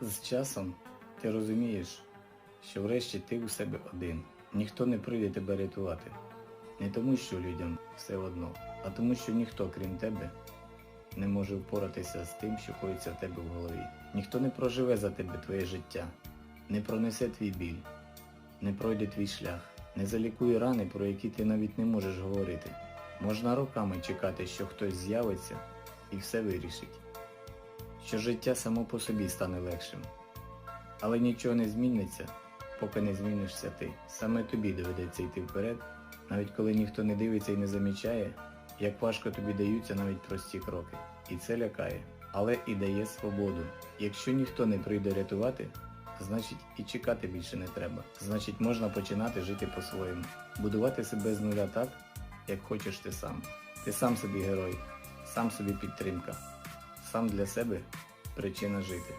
З часом ти розумієш, що врешті ти у себе один. Ніхто не прийде тебе рятувати. Не тому, що людям все одно, а тому, що ніхто, крім тебе, не може впоратися з тим, що коїться в тебе в голові. Ніхто не проживе за тебе твоє життя, не пронесе твій біль, не пройде твій шлях, не залікує рани, про які ти навіть не можеш говорити. Можна роками чекати, що хтось з'явиться і все вирішить, що життя само по собі стане легшим. Але нічого не зміниться, поки не змінишся ти. Саме тобі доведеться йти вперед, навіть коли ніхто не дивиться і не замічає, як важко тобі даються навіть прості кроки. І це лякає, але і дає свободу. Якщо ніхто не прийде рятувати, значить і чекати більше не треба. Значить, можна починати жити по-своєму, будувати себе з нуля так, як хочеш ти сам. Ти сам собі герой, сам собі підтримка, сам для себе причина жити.